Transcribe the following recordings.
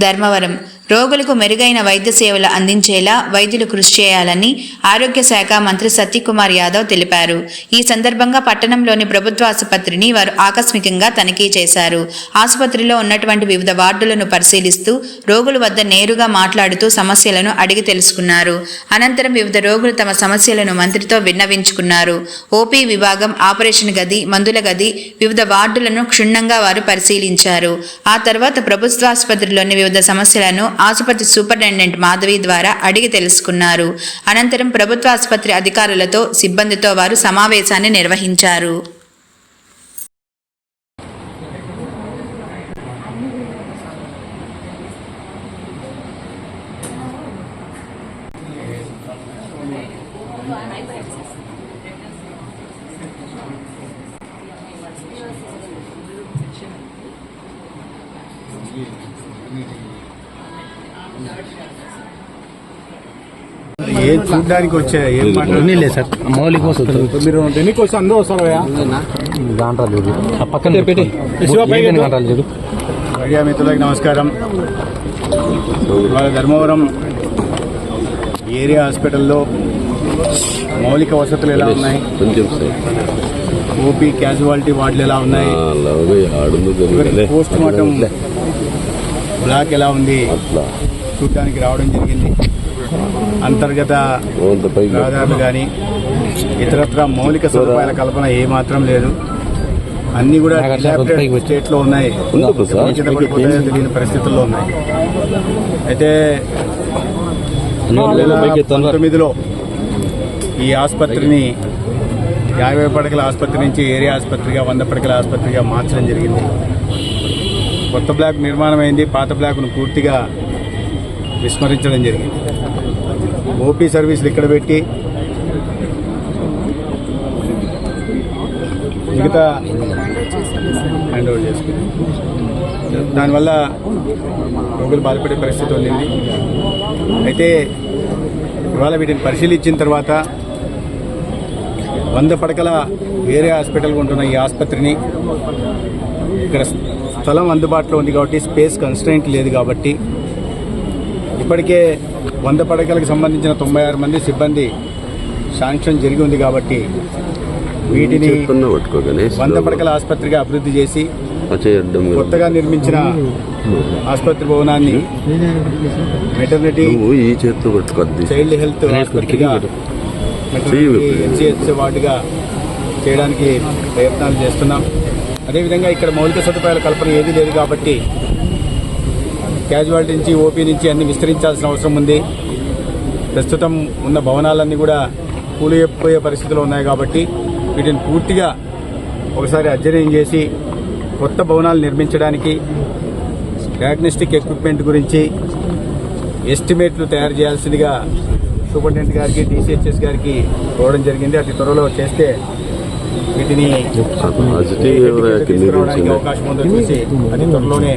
ధర్మవరం. రోగులకు మెరుగైన వైద్య సేవలు అందించేలా వైద్యులు కృషి చేయాలని ఆరోగ్య శాఖ మంత్రి సత్యకుమార్ యాదవ్ తెలిపారు. ఈ సందర్భంగా పట్టణంలోని ప్రభుత్వ ఆసుపత్రిని వారు ఆకస్మికంగా తనిఖీ చేశారు. ఆసుపత్రిలో ఉన్నటువంటి వివిధ వార్డులను పరిశీలిస్తూ రోగుల వద్ద నేరుగా మాట్లాడుతూ సమస్యలను అడిగి తెలుసుకున్నారు. అనంతరం వివిధ రోగులు తమ సమస్యలను మంత్రితో విన్నవించుకున్నారు. ఓపీ విభాగం ఆపరేషన్ గది మందుల గది వివిధ వార్డులను క్షుణ్ణంగా వారు పరిశీలించారు. ఆ తర్వాత ప్రభుత్వ ఆసుపత్రిలోని వివిధ సమస్యలను ఆసుపత్రి సూపరింటెండెంట్ మాధవి ద్వారా అడిగి తెలుసుకున్నారు. అనంతరం ప్రభుత్వ ఆసుపత్రి అధికారులతో సిబ్బందితో వారు సమావేశాన్ని నిర్వహించారు. ఏం చూడడానికి వచ్చా ఏం లేదు సార్. మౌలిక వసతులు మీరు దేనికి వచ్చి అందరూ వస్తారా గంటలు చూడు. ఆ పక్కన పెట్టి గంటలు చూడు. మీడియా మిత్రులకి నమస్కారం. ధర్మవరం ఏరియా హాస్పిటల్లో మౌలిక వసతులు ఎలా ఉన్నాయి? ఓపీ క్యాజువాలిటీ వార్డులు ఎలా ఉన్నాయి? పోస్ట్ మార్టం బ్లాక్ ఎలా ఉంది? చూడడానికి రావడం జరిగింది. అంతర్గత రహదారులు కానీ ఇతరత్ర మౌలిక సదుపాయాల కల్పన ఏమాత్రం లేదు. అన్ని కూడా పైకి స్టేట్లో ఉన్నాయి. తెలియని పరిస్థితుల్లో ఉన్నాయి. అయితే పంతొమ్మిదిలో ఈ ఆసుపత్రిని యాభై పడకల ఆసుపత్రి నుంచి ఏరియా ఆసుపత్రిగా వంద పడకల ఆసుపత్రిగా మార్చడం జరిగింది. కొత్త బ్లాక్ నిర్మాణం అయింది పాత బ్లాక్ను పూర్తిగా విస్మరించడం జరిగింది. ఓపీ సర్వీసులు ఇక్కడ పెట్టి మిగతా హ్యాండ్ ఓవర్ చేసుకుంది దానివల్ల రోగులు బాధపడే పరిస్థితి ఉండింది. అయితే ఇవాళ వీటిని పరిశీలించిన తర్వాత వంద పడకల వేరే హాస్పిటల్ ఉంటున్న ఈ ఆసుపత్రిని ఇక్కడ స్థలం అందుబాటులో ఉంది కాబట్టి స్పేస్ కన్స్ట్రెంట్ లేదు కాబట్టి ఇప్పటికే వంద పడకలకు సంబంధించిన తొంభై ఆరు మంది సిబ్బంది శాంక్షన్ జరిగి ఉంది కాబట్టి వీటిని వంద పడకల ఆసుపత్రిగా అభివృద్ధి చేసి కొత్తగా నిర్మించిన ఆసుపత్రి భవనాన్ని మెటర్నిటీ చైల్డ్ హెల్త్ ఆసుపత్రిగా వార్డుగా చేయడానికి ప్రయత్నాలు చేస్తున్నాం. అదేవిధంగా ఇక్కడ మౌలిక సదుపాయాల కల్పన ఏదీ లేదు కాబట్టి క్యాజువాలిటీ నుంచి ఓపీ నుంచి అన్ని విస్తరించాల్సిన అవసరం ఉంది. ప్రస్తుతం ఉన్న భవనాలన్నీ కూడా కూలిపోయే పరిస్థితులు ఉన్నాయి కాబట్టి వీటిని పూర్తిగా ఒకసారి అధ్యయనం చేసి కొత్త భవనాలు నిర్మించడానికి డయాగ్నోస్టిక్ ఎక్విప్మెంట్ గురించి ఎస్టిమేట్లు తయారు చేయాల్సిందిగా సూపరింటెండెంట్ గారికి డిసిహెచ్ఎస్ గారికి కోవడం జరిగింది. అతి త్వరలో చేస్తే వీటిని అవకాశం ఉందో చూసి అతి త్వరలోనే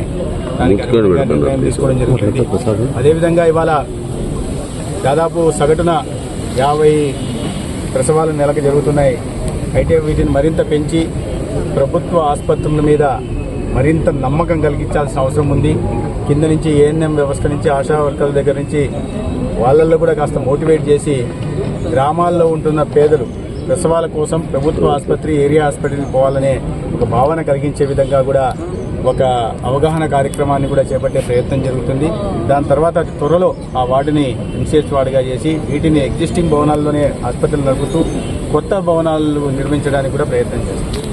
తీసుకోవడం జరుగుతుంది అదేవిధంగా ఇవాళ దాదాపు సగటున యాభై ప్రసవాలు నెలకు జరుగుతున్నాయి. అయితే వీటిని మరింత పెంచి ప్రభుత్వ ఆసుపత్రుల మీద మరింత నమ్మకం కలిగించాల్సిన అవసరం ఉంది. కింద నుంచి ఏఎన్ఎం వ్యవస్థ నుంచి ఆశా వర్కర్ల దగ్గర నుంచి వాళ్ళల్లో కూడా కాస్త మోటివేట్ చేసి గ్రామాల్లో ఉంటున్న పేదలు ప్రసవాల కోసం ప్రభుత్వ ఆసుపత్రి ఏరియా హాస్పిటల్కి పోవాలనే ఒక భావన కలిగించే విధంగా కూడా ఒక అవగాహన కార్యక్రమాన్ని కూడా చేపట్టే ప్రయత్నం జరుగుతుంది. దాని తర్వాత అతి త్వరలో ఆ వార్డుని ఎంసీహెచ్ వార్డుగా చేసి వీటిని ఎగ్జిస్టింగ్ భవనాల్లోనే ఆసుపత్రులు నడుపుతూ కొత్త భవనాలు నిర్మించడానికి కూడా ప్రయత్నం చేస్తుంది.